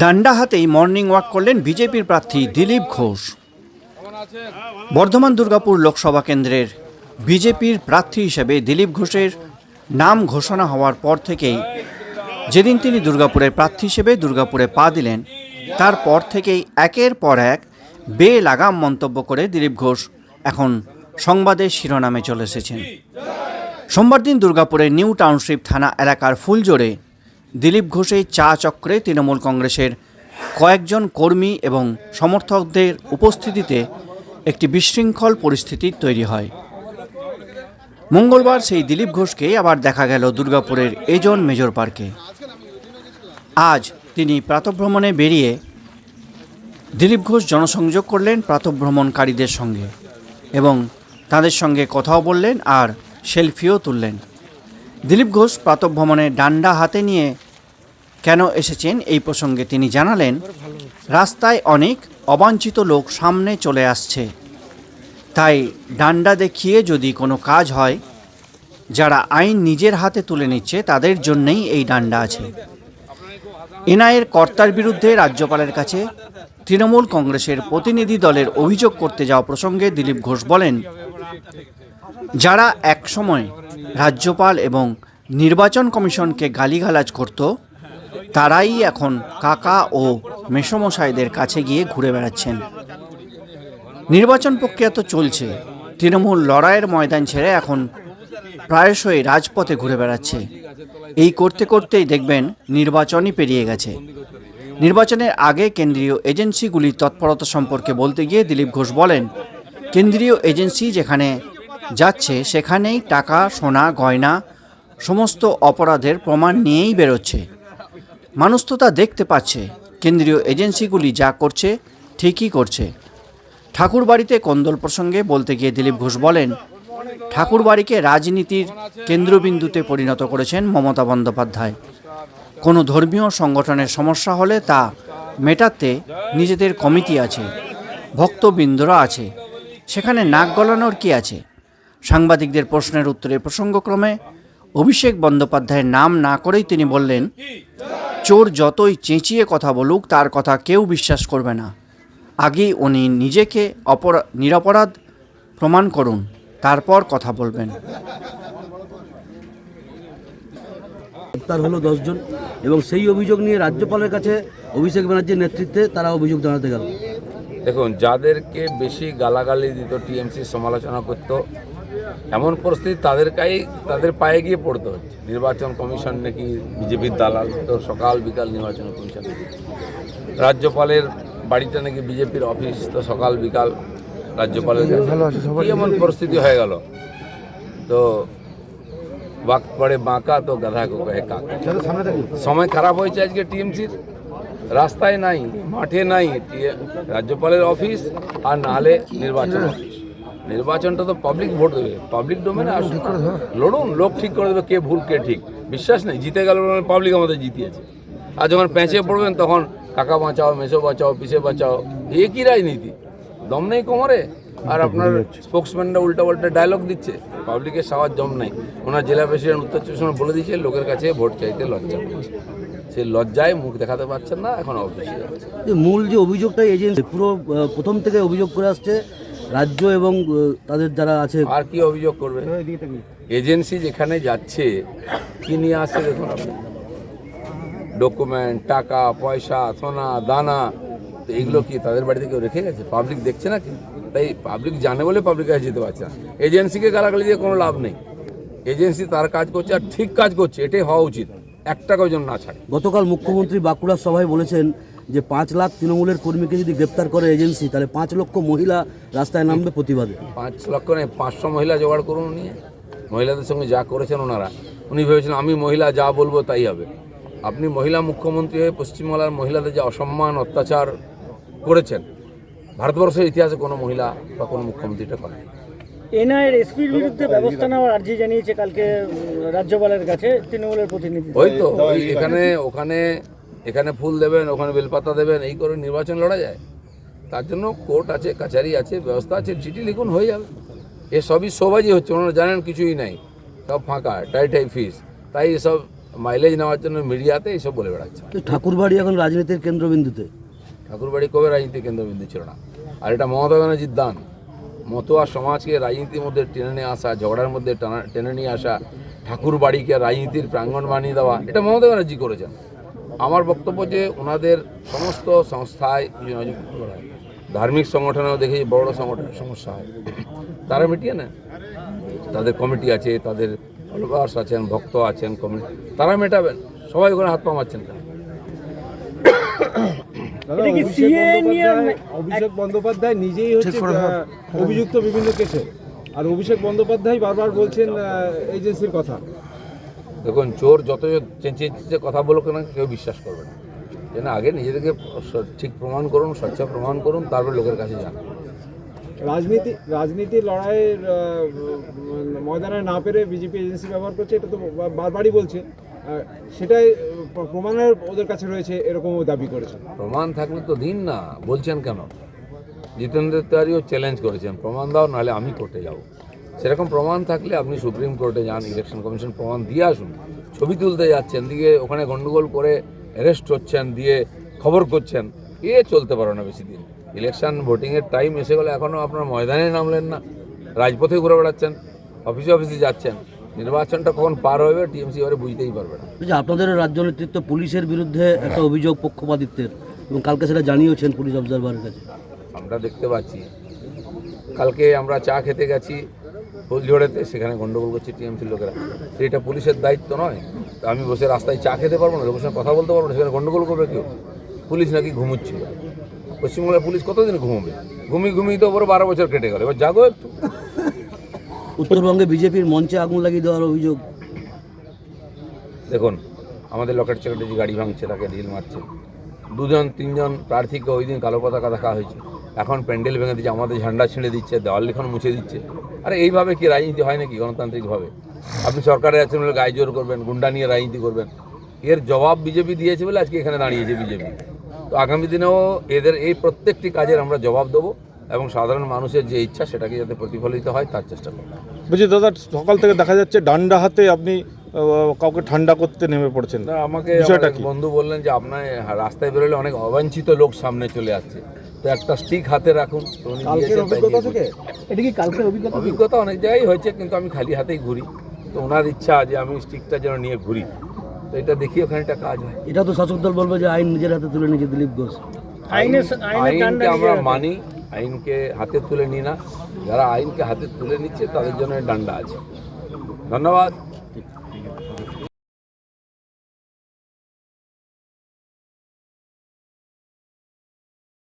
ডান্ডা হাতেই morning walk করলেন বিজেপির প্রার্থী দিলীপ ঘোষ। বর্ধমান দুর্গাপুর লোকসভা কেন্দ্রের বিজেপির প্রার্থী হিসেবে দিলীপ ঘোষের নাম ঘোষণা হওয়ার পর থেকেই যেদিন তিনি দুর্গাপুরের প্রার্থী হিসেবে দুর্গাপুরে পা দিলেন, তারপর থেকেই একের পর এক বে লাগাম মন্তব্য করে দিলীপ ঘোষ এখন সংবাদের শিরোনামে চলে এসেছেন। সোমবার দিন দুর্গাপুরের নিউ টাউনশিপ থানা এলাকার ফুলজোড়ে দিলীপ ঘোষের চা চক্রে তৃণমূল কংগ্রেসের কয়েকজন কর্মী এবং সমর্থকদের উপস্থিতিতে একটি বিশৃঙ্খল পরিস্থিতি তৈরি হয়। মঙ্গলবার সেই দিলীপ ঘোষকে আবার দেখা গেল দুর্গাপুরের এজন মেজর পার্কে। আজ তিনি প্রাতভ্রমণে বেরিয়ে দিলীপ ঘোষ জনসংযোগ করলেন প্রাতভ্রমণকারীদের সঙ্গে এবং তাদের সঙ্গে কথাও বললেন আর সেলফিও তুললেন। দিলীপ ঘোষ প্রাতভ্রমণে ডান্ডা হাতে নিয়ে কেন এসেছেন এই প্রসঙ্গে তিনি জানালেন, রাস্তায় অনেক অবাঞ্ছিত লোক সামনে চলে আসছে। তাই ডান্ডা দেখিয়ে যদি কোনো কাজ হয়, যারা আইন নিজের হাতে তুলে নিচ্ছে তাদের জন্যেই এই ডান্ডা আছে। এনআইয়ের কর্তার বিরুদ্ধে রাজ্যপালের কাছে তৃণমূল কংগ্রেসের প্রতিনিধি দলের অভিযোগ করতে যাওয়া প্রসঙ্গে দিলীপ ঘোষ বলেন, যারা একসময় রাজ্যপাল এবং নির্বাচন কমিশনকে গালিগালাজ করত তারাই এখন কাকা ও মেসমশাইদের কাছে গিয়ে ঘুরে বেড়াচ্ছেন। নির্বাচন প্রক্রিয়া তো চলছে। তৃণমূল লড়াইয়ের ময়দান ছেড়ে এখন প্রায়শই রাজপথে ঘুরে বেড়াচ্ছে। এই করতে করতেই দেখবেন নির্বাচনই পেরিয়ে গেছে। নির্বাচনের আগে কেন্দ্রীয় এজেন্সিগুলির তৎপরতা সম্পর্কে বলতে গিয়ে দিলীপ ঘোষ বলেন, কেন্দ্রীয় এজেন্সি যেখানে যাচ্ছে সেখানেই টাকা, সোনা, গয়না, সমস্ত অপরাধের প্রমাণ নিয়েই বেরোচ্ছে। মানুষ তো তা দেখতে পাচ্ছে। কেন্দ্রীয় এজেন্সিগুলি যা করছে, ঠিকই করছে। ঠাকুরবাড়িতে কন্দল প্রসঙ্গে বলতে গিয়ে দিলীপ ঘোষ বলেন, ঠাকুরবাড়িকে রাজনীতির কেন্দ্রবিন্দুতে পরিণত করেছেন মমতা বন্দ্যোপাধ্যায়। কোনো ধর্মীয় সংগঠনের সমস্যা হলে তা মেটাতে নিজেদের কমিটি আছে, ভক্তবৃন্দরা আছে, সেখানে নাক গলানোর কি আছে? সাংবাদিকদের প্রশ্নের উত্তরে প্রসঙ্গক্রমে, অভিষেক বন্দ্যোপাধ্যায়ের নাম না করেই তিনি বললেন চোর যতই চেঁচিয়ে কথা বলুক তার কথা কেউ বিশ্বাস করবে না। আগে উনি নিজেকে অপরা নিরাপরাধ প্রমাণ করুন তারপর কথা বলবেন। গ্রেপ্তার হলো দশজন এবং সেই অভিযোগ নিয়ে রাজ্যপালের কাছে অভিষেক ব্যানার্জির নেতৃত্বে তারা অভিযোগ জানাতে গেল। দেখুন যাদেরকে বেশি গালাগালি দিত টিএমসি সমালোচনা করত এমন পরিস্থিতি তাদের তাদেরকেই তাদের পায়ে গিয়ে পড়তে হচ্ছে। নির্বাচন কমিশন নাকি বিজেপির দালাল তো সকাল বিকাল নির্বাচন কমিশন রাজ্যপালের বাড়িতে নাকি বিজেপির অফিস তো সকাল বিকাল রাজ্যপালের এমন পরিস্থিতি হয়ে গেল? তো বাক পড়ে বাঁকা তো গাধা কো কহে কাকা। সময় খারাপ হয়েছে আজকে টিএমসির? রাস্তায় নাই মাঠে নাই। রাজ্যপালের অফিস আর নাহলে নির্বাচন অফিস। নির্বাচনটা তো পাবলিক ভোট দেবে। পাবলিক ডোমেনে আসুন লড়ুন লোক ঠিক করে দেবে কে ভুল কে ঠিক। বিশ্বাস নেই জিতে গেল পাবলিক আমাদের জিতিয়েছে। আর যখন প্যাঁচে পড়বেন তখন কাকা বাঁচাও মেসো বাঁচাও পিসে বাঁচাও এ কি রাজনীতি? দম নেই কোমরে? আর আপনার স্পোক্সম্যানরা উল্টা পাল্টা ডায়লগ দিচ্ছে। পাবলিকের সাওয়ার জম নাই। ওনার জেলা প্রেসিডেন্ট উত্তর চব্বিশ বলে দিয়েছে লোকের কাছে ভোট চাইতে লজ্জা সেই লজ্জায় মুখ দেখাতে পারছেন না এখন অফিসে মূল যে অভিযোগটা এজেন্সি পুরো প্রথম থেকে অভিযোগ করে আসছে রাজ্য এবং তাদের যারা আছে আর কি অভিযোগ করবে এজেন্সি যেখানে যাচ্ছে কি নিয়ে আসছে দেখুন আপনি। ডকুমেন্ট টাকা পয়সা সোনা দানা তো এইগুলো কি তাদের বাড়িতে কেউ রেখে গেছে? পাবলিক দেখছে না কি তাই পাবলিক জানে বলে পাবলিক কাছে যেতে পারছে না। এজেন্সিকে গালাগালি দিয়ে কোনো লাভ নেই। এজেন্সি তার কাজ করছে আর ঠিক কাজ করছে এটাই হওয়া উচিত। এক টাকাও যেন না ছাড়ে। গতকাল মুখ্যমন্ত্রী বাঁকুড়ার সভায় বলেছেন যে পাঁচ লাখ তৃণমূলের কর্মীকে যদি গ্রেপ্তার করে এজেন্সি তাহলে পাঁচ লক্ষ মহিলা রাস্তায় নামবে প্রতিবাদে। পাঁচ লক্ষ নয় পাঁচশো মহিলা জোগাড় করুন নিয়ে মহিলাদের সঙ্গে যা করেছেন ওনারা। উনি ভেবেছিলেন আমি মহিলা যা বলব তাই হবে। আপনি মহিলা মুখ্যমন্ত্রী হয়ে পশ্চিমবাংলার মহিলাদের যে অসম্মান অত্যাচার করেছেন ভারতবর্ষের ইতিহাসে কোনো মহিলা বা কোনো মুখ্যমন্ত্রীটা করে এনআইয়ের এসপির বিরুদ্ধে ব্যবস্থা নেওয়ার আর্জি জানিয়েছে কালকে রাজ্যপালের কাছে তৃণমূলের প্রতিনিধি। ওই তো ওই এখানে ওখানে এখানে ফুল দেবেন ওখানে বেলপাতা দেবেন এই করে নির্বাচন লড়া যায়। তার জন্য কোর্ট আছে কাছারি আছে ব্যবস্থা আছে চিঠি লিখুন হয়ে যাবে। এ সবই হচ্ছে ওনারা জানেন কিছুই নাই। সব ফাঁকা টাই টাই ফিস। তাই এসব মাইলেজ নেওয়ার জন্য মিডিয়াতে এইসব বলে বেড়াচ্ছে। ঠাকুরবাড়ি এখন রাজনীতির কেন্দ্রবিন্দুতে? ঠাকুরবাড়ি কবে রাজনীতির কেন্দ্রবিন্দু ছিল না? আর এটা মমতা ব্যানার্জির দান। মতোয়া সমাজকে রাজনীতির মধ্যে টেনে নিয়ে আসা ঝগড়ার মধ্যে টানা- টেনে নিয়ে আসা ঠাকুর বাড়িকে রাজনীতির প্রাঙ্গণ বানিয়ে দেওয়া এটা মমতা ব্যানার্জি করেছেন। আমার বক্তব্য যে ওনাদের সমস্ত সংস্থায় নিয়োজিত করা ধার্মিক সংগঠনেও দেখেছি বড় বড় সংগঠনের সমস্যা হয়। তারা মিটিয়ে না তাদের কমিটি আছে তাদের ফলোয়ার্স আছেন ভক্ত আছেন কমিটি তারা মেটাবেন। সবাই ওখানে হাত পা মারছেন কেন? কি অভিষেক বন্দ্যোপাধ্যায়- অভিষেক বন্দ্যোপাধ্যায় নিজেই হচ্ছে অভিযুক্ত বিভিন্ন কেসে। আর অভিষেক বন্দ্যোপাধ্যায় বারবার বলছেন এজেন্সির কথা। দেখুন চোর যত চেঁচিয়ে চেঁচিয়ে কথা বলুক না কেউ বিশ্বাস করবে না। যেন আগে নিজেদেরকে ঠিক প্রমাণ করুন স্বচ্ছ প্রমাণ করুন তারপর লোকের কাছে যান। রাজনীতি রাজনীতির লড়াইয়ের ময়দানে না পেরে বিজেপি এজেন্সি ব্যবহার করছে এটা তো বারবারই বলছে। সেটাই প্রমাণের ওদের কাছে রয়েছে এরকমও দাবি করেছে। প্রমাণ থাকলে তো দিন না বলছেন কেন? জিতেন্দ্র তিওয়ারিও চ্যালেঞ্জ করেছেন প্রমাণ দাও নাহলে আমি কোর্টে যাব। সেরকম প্রমাণ থাকলে আপনি সুপ্রিম কোর্টে যান ইলেকশন কমিশন প্রমাণ দিয়ে আসুন। ছবি তুলতে যাচ্ছেন দিয়ে ওখানে গন্ডগোল করে অ্যারেস্ট হচ্ছেন দিয়ে খবর করছেন এ চলতে পারো না বেশি দিন। ইলেকশন ভোটিংয়ের টাইম এসে গেলে এখনও আপনার ময়দানে নামলেন না। রাজপথে ঘুরে বেড়াচ্ছেন অফিসে অফিসে যাচ্ছেন। নির্বাচনটা কখন পার হবে টিএমসি এবারে বুঝতেই পারবে না। আপনাদের রাজ্য নেতৃত্ব পুলিশের বিরুদ্ধে একটা অভিযোগ পক্ষপাতিত্বের এবং কালকে সেটা জানিয়েছেন পুলিশ অবজারভারের কাছে। আমরা দেখতে পাচ্ছি। কালকে আমরা চা খেতে গেছি ফুলঝড়েতে সেখানে গন্ডগোল করছে টিএমসির লোকেরা। এটা পুলিশের দায়িত্ব নয়। তা আমি বসে রাস্তায় চা খেতে পারব না লোকের সঙ্গে কথা বলতে পারব না সেখানে গন্ডগোল করবে কেউ? পুলিশ নাকি ঘুমুচ্ছিল পশ্চিমবাংলার পুলিশ কতদিন ঘুমবে? ঘুমিয়ে ঘুমিয়ে তো ওপরে বারো বছর কেটে গেল। এবার জাগো একটু। উত্তরবঙ্গে বিজেপির মঞ্চে আগুন লাগিয়ে দেওয়ার অভিযোগ। দেখুন আমাদের লকেট চ্যাটার্জি যে গাড়ি ভাঙছে তাকে ঢিল মারছে। দুজন তিনজন প্রার্থীকে ওই দিন কালো পতাকা দেখা হয়েছে। এখন প্যান্ডেল ভেঙে দিচ্ছে আমাদের ঝান্ডা ছিঁড়ে দিচ্ছে দেওয়াল লিখন মুছে দিচ্ছে। আরে এইভাবে কি রাজনীতি হয় নাকি গণতান্ত্রিকভাবে? আপনি সরকারে আছেন বলে গায়ে জোর করবেন গুন্ডা নিয়ে রাজনীতি করবেন। এর জবাব বিজেপি দিয়েছে বলে আজকে এখানে দাঁড়িয়েছে বিজেপি। তো আগামী দিনেও এদের এই প্রত্যেকটি কাজের আমরা জবাব দেবো এবং সাধারণ মানুষের যে ইচ্ছা সেটাকে যাতে প্রতিফলিত হয় তার চেষ্টা করব। বলছি দাদা সকাল থেকে দেখা যাচ্ছে ডান্ডা হাতে আপনি কাউকে ঠান্ডা করতে নেমে পড়ছেন। না আমাকে বন্ধু বললেন যে আপনার রাস্তায় বেরোলে অনেক অবাঞ্ছিত লোক সামনে চলে আসছে। তো একটা স্টিক হাতে রাখুন। এটা কি কালকের অভিজ্ঞতা অভিজ্ঞতা অনেক জায়গায় হয়েছে কিন্তু আমি খালি হাতেই ঘুরি। তো ওনার ইচ্ছা যে আমি স্টিকটা যেন নিয়ে ঘুরি। তো এটা দেখি ওখানে একটা কাজ হয়। এটা তো শাসক দল বলবে যে আইন নিজের হাতে তুলে নিয়েছে দিলীপ ঘোষ। আইনকে আমরা মানি আইনকে হাতে তুলে নিই না। যারা আইনকে হাতে তুলে নিচ্ছে তাদের জন্য ডান্ডা আছে। ধন্যবাদ।